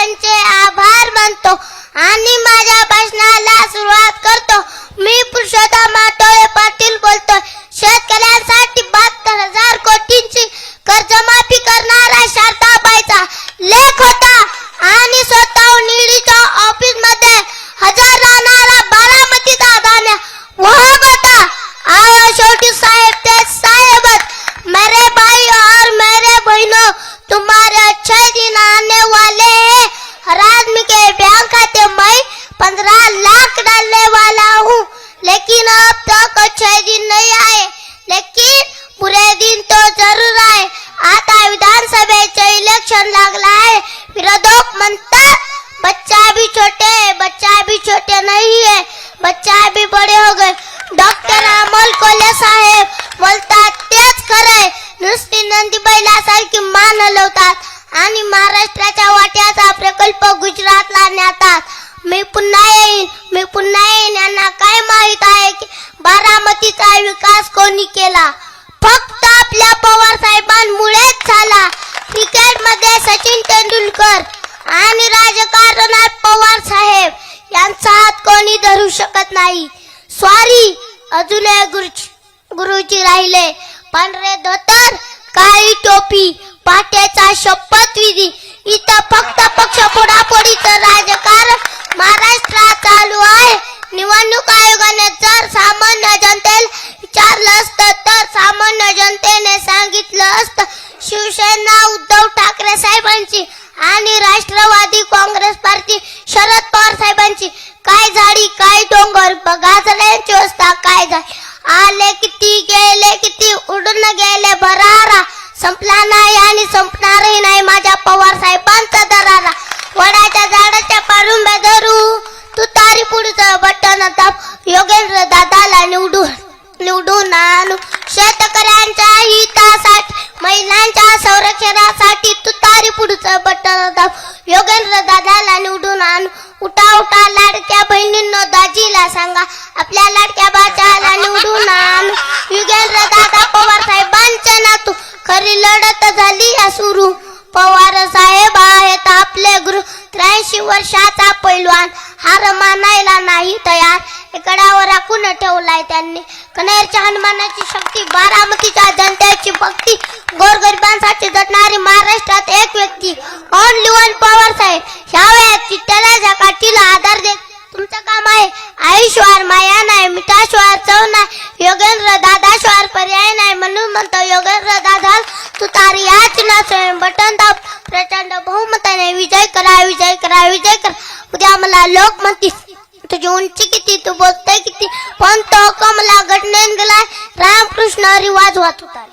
त्यांचे आभार मानतो आणि माझ्या भाषणाला सुरुवात करतो. मी पुरुषोत्तम माटोळे पाटील बोलतोय. शेतकऱ्यांसाठी बहात्तर हजार कोटींची कर्जमाफी करणारा शारदाबाईचा लेख होता आणि स्वतः बैंक डालने वाला हूँ. लेकिन अब तक अच्छे दिन नहीं आए. लेकिन बुरे दिन तो जरूर आए. आता विधानसभेचे इलेक्शन लागला आहे विरोधक म्हणतात बच्चा भी छोटे बच्चा भी छोटे नहीं है. बच्चा भी बड़े हो गए. डॉक्टर अमोल कोले साहेब बोलतात तेच खरंय नुसती नंदी बैलासारखी मान हलवतात आणि महाराष्ट्राच्या वाट्याचा प्रकल्प गुजरातला नेतात. मी पुन्हा येईन मी पुन्हा येईन यांना काय माहीत आहे की बारामतीचा विकास कोणी केला? फक्त आपल्या पवार साहेबांमुळेच झाला. क्रिकेटमध्ये सचिन तेंडुलकर आणि राजकारणात पवार साहेब यांचा हात कोणी धरू शकत नाही. स्वारी अजून गुरुजी गुरुजी राहिले. पांढरे धोतर काळी टोपी पाट्याचा शपथविधी इथं फक्त पक्ष फोडाफोडीचं राजकारण महाराष्ट्रात चालू आहे. निवडणूक आयोगाने जर सामान्य जनतेला विचारलं असतं तर सामान्य जनतेने सांगितलं असतं. शिवसेना उद्धव ठाकरे साहेबांची आणि राष्ट्रवादी काँग्रेस पार्टी शरद पवार साहेबांची. काय झाडी काय डोंगर बघाचड्यांची असता काय झाली आले किती गेले किती उडून गेले भरारा. संपला नाही आणि संपणारही नाही माझ्या पवार साहेबांचा दरारा. वडाच्या झाडाच्या पारुंब्या धरू तू तारी पुढचं बटन ताप योगेंद्र दादाला निवडून निवडून आणू. शेतकऱ्यांच्या हितासाठी महिलांच्या संरक्षणासाठी तू तारी पुढचं बटन दाब. योगेंद्र दादाला निवडून आणू. उठा उठा लाडक्या बहिणींनो दाजीला सांगा. आपल्या लाडक्या बाच्याला निवडून आण. वर्षाचा पैलवान. हार मानायला नाही तयार. एकडावर राखून ठेवलाय त्यांनी. कनेरच्या हनुमानाची शक्ती बारामतीच्या जनतेची भक्ती गोरगरिबांसाठी जटणारी महाराष्ट्रात एक व्यक्ती ऑन वन पॉवर साहेब. ह्या वयात चिट्ट्याला काठीला आधार देत तुमचं काम आहे. आईश्वर माया नाही मिठाश्वार चव नाही योगेंद्र दादाश्वर पर्याय नाही म्हणून म्हणतो योगेंद्र दादा तू तारी याच चिन्हाचं बटन दाब प्रचंड बहुमताने विजय करा विजय करा विजय करा. उद्या मला लोक म्हणतीस तुझी उंची किती तू बोलते किती? पण तो कमला घटनेन गेलाय रामकृष्ण रिवाज वाहत होता